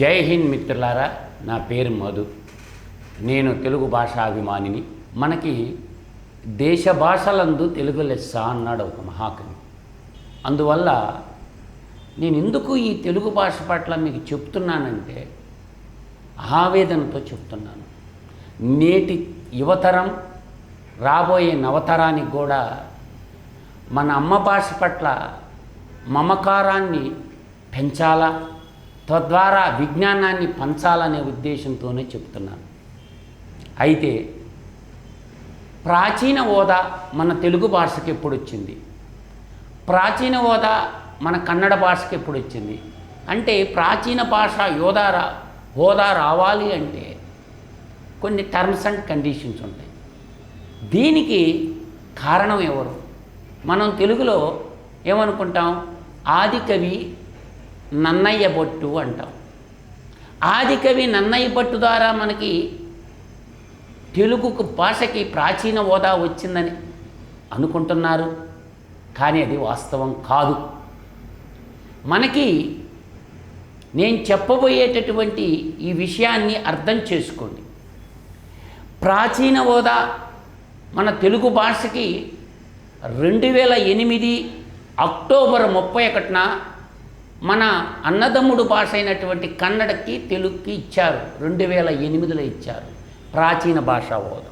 జై హింద్ మిత్రులారా నా పేరు మధు. నేను తెలుగు భాషాభిమానిని. మనకి దేశ భాషలందు తెలుగు లెస్స అన్నాడు ఒక మహాకవి. అందువల్ల నేను ఎందుకు ఈ తెలుగు భాష పట్ల మీకు చెప్తున్నానంటే ఆవేదనతో చెప్తున్నాను. నేటి యువతరం రాబోయే నవతరానికి కూడా మన అమ్మ భాష పట్ల మమకారాన్ని పెంచాలా? తద్వారా విజ్ఞానాన్ని పంచాలనే ఉద్దేశంతోనే చెప్తున్నాను అయితే ప్రాచీన హోదా మన తెలుగు భాషకి ఎప్పుడు వచ్చింది ప్రాచీన హోదా మన కన్నడ భాషకి ఎప్పుడు వచ్చింది అంటే ప్రాచీన భాష యోధా రా హోదా రావాలి అంటే కొన్ని టర్మ్స్ అండ్ కండిషన్స్ ఉంటాయి. దీనికి కారణం ఎవరు? మనం తెలుగులో ఏమనుకుంటాం? ఆదికవి నన్నయ్య బొట్టు అంటాం. ఆదికవి నన్నయ్య బొట్టు ద్వారా మనకి తెలుగు భాషకి ప్రాచీన హోదా వచ్చిందని అనుకుంటున్నారు. కానీ అది వాస్తవం కాదు. మనకి నేను చెప్పబోయేటటువంటి ఈ విషయాన్ని అర్థం చేసుకోండి. ప్రాచీన హోదా మన తెలుగు భాషకి రెండు వేల ఎనిమిది అక్టోబర్ ముప్పై ఒకటిన మన అన్నదమ్ముడు భాష అయినటువంటి కన్నడకి తెలుగుకి ఇచ్చారు. రెండు వేల ఎనిమిదిలో ఇచ్చారు. ప్రాచీన భాషా హోదా.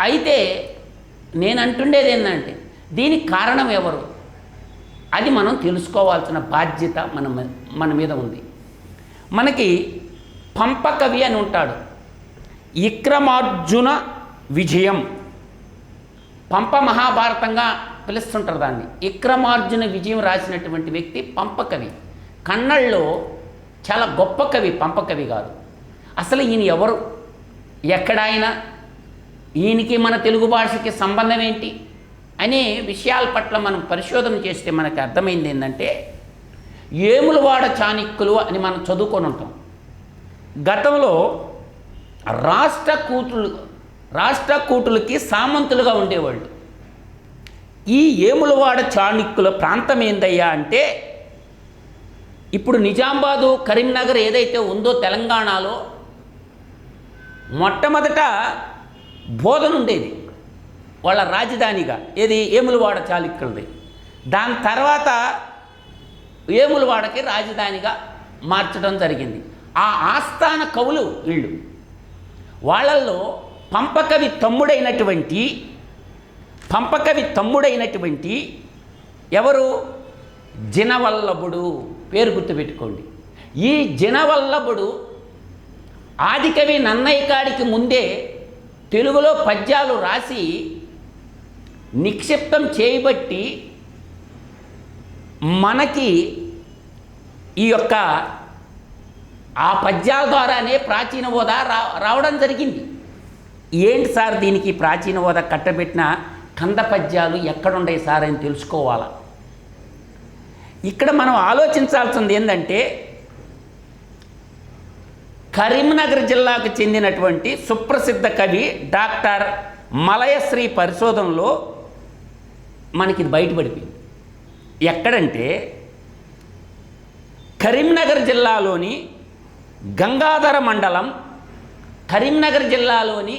అయితే నేను అంటుండేది ఏంటంటే దీనికి కారణం ఎవరు? అది మనం తెలుసుకోవాల్సిన బాధ్యత మన మన మీద ఉంది. మనకి పంపకవి అని ఉంటాడు. విక్రమార్జున విజయం. పంప మహాభారతంగా పిలుస్తుంటారు దాన్ని. విక్రమార్జున విజయం రాసినటువంటి వ్యక్తి పంపకవి. కన్నడలో చాలా గొప్ప కవి పంపకవి గారు అసలు ఈయన ఎవరు? ఎక్కడాయన? ఈయనకి మన తెలుగు భాషకి సంబంధం ఏంటి? అనే విషయాల పట్ల మనం పరిశోధన చేస్తే మనకు అర్థమైంది ఏంటంటే ఏములవాడ చాణిక్యులు అని మనం చదువుకొని ఉంటాం. గతంలో రాష్ట్ర కూతులు రాష్ట్ర కూటులకి సామంతులుగా ఉండేవాళ్ళు. ఈ ఏములవాడ చాణిక్యుల ప్రాంతం ఏందయ్యా అంటే ఇప్పుడు నిజామాబాదు కరీంనగర్ ఏదైతే ఉందో తెలంగాణలో మొట్టమొదట బోధన ఉండేది. వాళ్ళ రాజధానిగా. ఏది? ఏములవాడ చాళుక్యులది దాని తర్వాత ఏములవాడకి రాజధానిగా మార్చడం జరిగింది. ఆ ఆస్థాన కవులు వీళ్ళు. వాళ్ళల్లో పంపకవి తమ్ముడైనటువంటి పంపకవి తమ్ముడైనటువంటి ఎవరు? జినవల్లభుడు. పేరు గుర్తుపెట్టుకోండి. ఈ జినవల్లభుడు ఆదికవి నన్నయ్య కాడికి ముందే తెలుగులో పద్యాలు రాసి నిక్షిప్తం చేయబట్టి మనకి ఈ యొక్క ఆ పద్యాల ద్వారానే ప్రాచీన హోదా రా రావడం జరిగింది. ఏంటి సార్ దీనికి ప్రాచీన హోదా కట్టబెట్టిన? కంద పద్యాలు ఎక్కడుండయి సార్ అని తెలుసుకోవాలా? ఇక్కడ మనం ఆలోచించాల్సింది ఏంటంటే కరీంనగర్ జిల్లాకు చెందినటువంటి సుప్రసిద్ధ కవి డాక్టర్ మలయశ్రీ పరిశోధనలో మనకి ఇది బయటపడిపోయింది. ఎక్కడంటే కరీంనగర్ జిల్లాలోని గంగాధర మండలం కరీంనగర్ జిల్లాలోని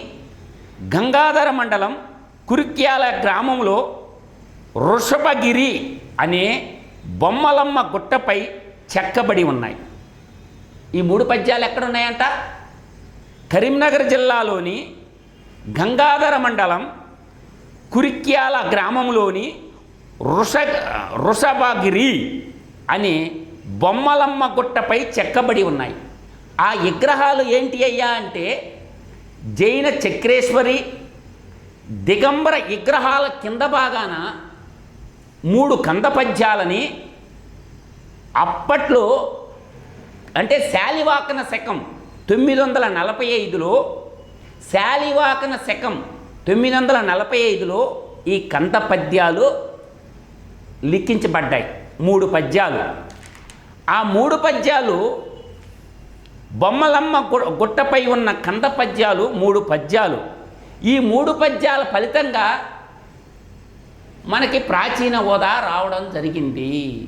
గంగాధర మండలం కురిక్యాల గ్రామంలో వృషభగిరి అనే బొమ్మలమ్మ గుట్టపై చెక్కబడి ఉన్నాయి. ఈ మూడు పద్యాలు ఎక్కడున్నాయంట? కరీంనగర్ జిల్లాలోని గంగాధర మండలం కురిక్యాల గ్రామంలోని వృష వృషభగిరి అనే బొమ్మలమ్మ గుట్టపై చెక్కబడి ఉన్నాయి. ఆ విగ్రహాలు ఏంటి అయ్యా అంటే జైన చక్రేశ్వరి దిగంబర విగ్రహాల కింద భాగాన మూడు కంద పద్యాలని అప్పట్లో అంటే శాలివాకన శకం తొమ్మిది వందల నలభై ఐదులో శాలివాకన శకం తొమ్మిది వందల నలభై ఐదులో ఈ కంద పద్యాలు లిఖించబడ్డాయి. మూడు పద్యాలు. ఆ మూడు పద్యాలు బొమ్మలమ్మ గుట్టపై ఉన్న కంద పద్యాలు మూడు పద్యాలు. ఈ మూడు పద్యాల ఫలితంగా మనకి ప్రాచీన హోదా రావడం జరిగింది.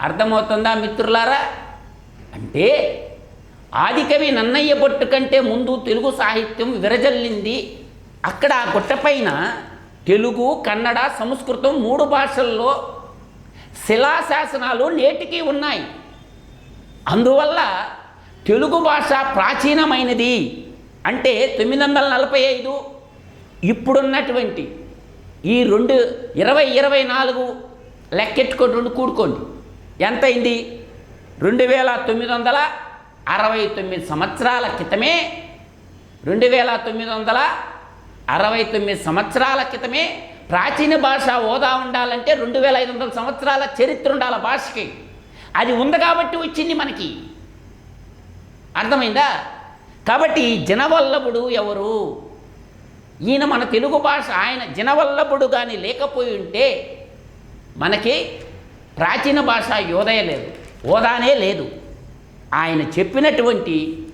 అర్థమవుతుందా మిత్రులారా? అంటే ఆదికవి నన్నయ్య బొట్టు కంటే ముందు తెలుగు సాహిత్యం విరజల్లింది. అక్కడ ఆ గుట్టపైన తెలుగు కన్నడ సంస్కృతం మూడు భాషల్లో శిలాశాసనాలు నేటికి ఉన్నాయి. అందువల్ల తెలుగు భాష ప్రాచీనమైనది. అంటే తొమ్మిది వందల నలభై ఐదు ఇప్పుడున్నటువంటి ఈ రెండు ఇరవై ఇరవై నాలుగు లెక్కెట్టుకొని రెండు కూడుకోండి. ఎంతైంది? రెండు వేల తొమ్మిది వందల అరవై తొమ్మిది సంవత్సరాల క్రితమే రెండు వేల తొమ్మిది వందల అరవై తొమ్మిది సంవత్సరాల క్రితమే ప్రాచీన భాష హోదా ఉండాలంటే రెండు వేల ఐదు వందల సంవత్సరాల చరిత్ర ఉండాలి భాషకి. అది ఉంది కాబట్టి వచ్చింది మనకి. అర్థమైందా? కాబట్టి జనవల్లభుడు ఎవరు? ఈయన మన తెలుగు భాష ఆయన జనవల్లభుడు కానీ లేకపోయి ఉంటే మనకి ప్రాచీన భాష యోదయ లేదు ఓదానే లేదు. ఆయన చెప్పినటువంటి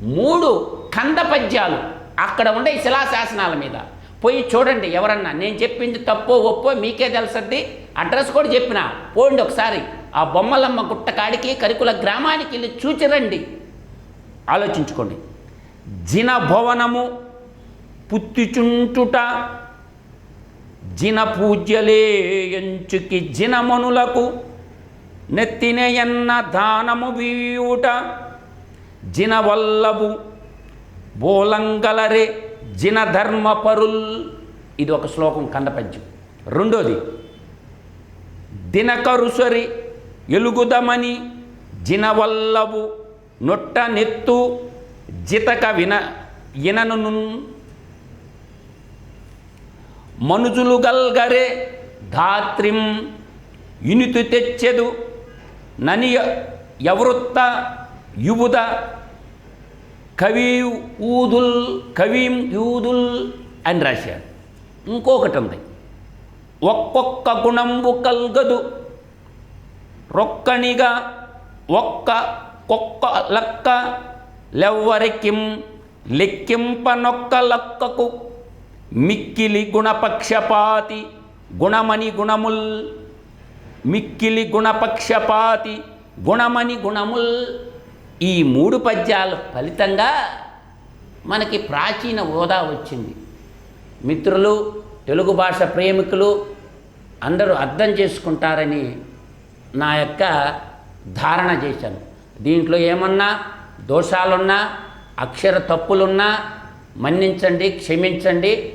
మూడు కంద పద్యాలు అక్కడ ఉండే శిలాశాసనాల మీద. పోయి చూడండి ఎవరన్నా నేను చెప్పింది తప్పో ఒప్పో మీకే తెలుసద్ది. అడ్రస్ కూడా చెప్పిన. పోండి ఒకసారి. ఆ బొమ్మలమ్మ గుట్ట కాడికి కరికుల గ్రామానికి వెళ్ళి చూచిరండి. ఆలోచించుకోండి. జిన భవనము పుత్తిచుంటుట జిన పూజ్యలే ఎంచుకి జినమనులకు నెత్తినయన్న దానము వీయుట జిన వల్లభు బోలంగలరే జిన ధర్మపరుల్ ఇది ఒక శ్లోకం కందపద్యం రెండోది దినకరుసరి ఎలుగుదమని జినవల్లవు నొట్ట నెత్తు జితక విన ఇనను మనుజులు గల్గరే ధాత్రిం ఇనుతు తెచ్చెదు నని ఎవృత్త యువుద కవి ఊదుల్ కవీం యూదుల్ అని రాశారు. ఇంకొకటి ఉంది ఒక్కొక్క గుణంబు కల్గదు. రొక్కనిగా ఒక్క కొక్క లక్క లెవ్వరికిం లెక్కింపనొక్క లక్కకు మిక్కిలి గుణపక్షపాతి గుణమని గుణముల్ మిక్కిలి గుణపక్షపాతి గుణమని గుణముల్ ఈ మూడు పద్యాల ఫలితంగా మనకి ప్రాచీన హోదా వచ్చింది మిత్రులు తెలుగు భాష ప్రేమికులు అందరూ అర్థం చేసుకుంటారని నా యొక్క ధారణ చేశాను దీంట్లో ఏమన్నా దోషాలున్నా అక్షర తప్పులున్నా మన్నించండి క్షమించండి.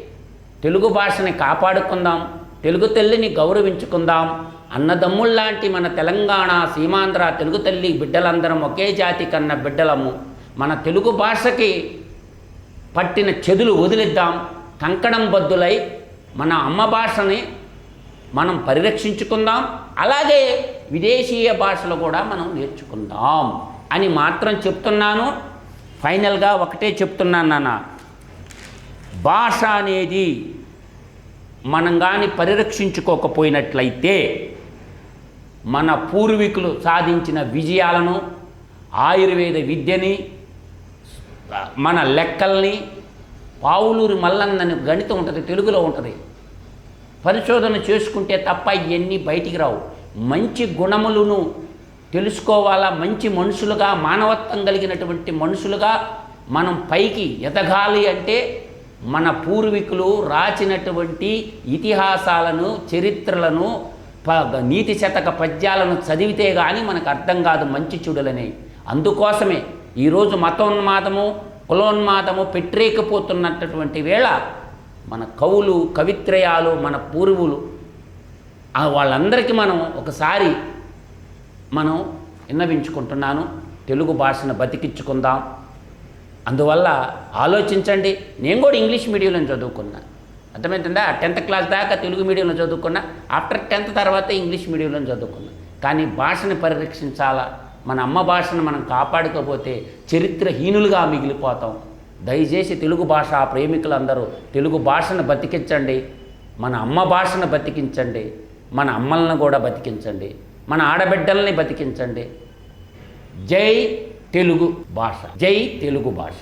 తెలుగు భాషని కాపాడుకుందాం తెలుగు తల్లిని గౌరవించుకుందాం. అన్నదమ్ముల్లాంటి మన తెలంగాణ సీమాంధ్ర తెలుగు తల్లి బిడ్డలందరం ఒకే జాతి కన్న బిడ్డలము. మన తెలుగు భాషకి పట్టిన చెదులు వదిలిద్దాం. కంకణం బద్దులై మన అమ్మ భాషని మనం పరిరక్షించుకుందాం. అలాగే విదేశీయ భాషలు కూడా మనం నేర్చుకుందాం అని మాత్రం చెప్తున్నాను. ఫైనల్గా ఒకటే చెప్తున్నాను నాన్న. భాష అనేది మనం కానీ పరిరక్షించుకోకపోయినట్లయితే మన పూర్వీకులు సాధించిన విజయాలను ఆయుర్వేద విద్యని మన లెక్కల్ని పావులూరి మల్లన్నని గణితం ఉంటుంది తెలుగులో ఉంటుంది. పరిశోధన చేసుకుంటే తప్ప ఇవన్నీ బయటికి రావు. మంచి గుణములను తెలుసుకోవాలా? మంచి మనుషులుగా మానవత్వం కలిగినటువంటి మనుషులుగా మనం పైకి ఎదగాలి అంటే మన పూర్వీకులు రాచినటువంటి ఇతిహాసాలను చరిత్రలను ప- నీతి శతక పద్యాలను చదివితే కానీ మనకు అర్థం కాదు మంచి చెడులనేవి అందుకోసమే ఈరోజు మతోన్మాదము కులోన్మాదము పెట్టరేకపోతున్నటువంటి వేళ మన కవులు కవిత్రయాలు మన పూర్వులు వాళ్ళందరికీ మనం ఒకసారి మనం విన్నవించుకుంటున్నాను. తెలుగు భాషను బతికించుకుందాం. అందువల్ల ఆలోచించండి. నేను కూడా ఇంగ్లీష్ మీడియంలో చదువుకున్నా. అర్థమవుతుందా టెన్త్ క్లాస్ దాకా తెలుగు మీడియంలో చదువుకున్నా. ఆఫ్టర్ టెన్త్ తర్వాత ఇంగ్లీష్ మీడియంలో చదువుకున్నా. కానీ భాషని పరిరక్షించాలా? మన అమ్మ భాషను మనం కాపాడుకోపోతే చరిత్రహీనులుగా మిగిలిపోతాం. దయచేసి తెలుగు భాష ప్రేమికులందరూ తెలుగు భాషను బతికించండి మన అమ్మ భాషను బతికించండి మన అమ్మలను కూడా బతికించండి మన ఆడబిడ్డల్ని బతికించండి. జై తెలుగు భాష జై తెలుగు భాష.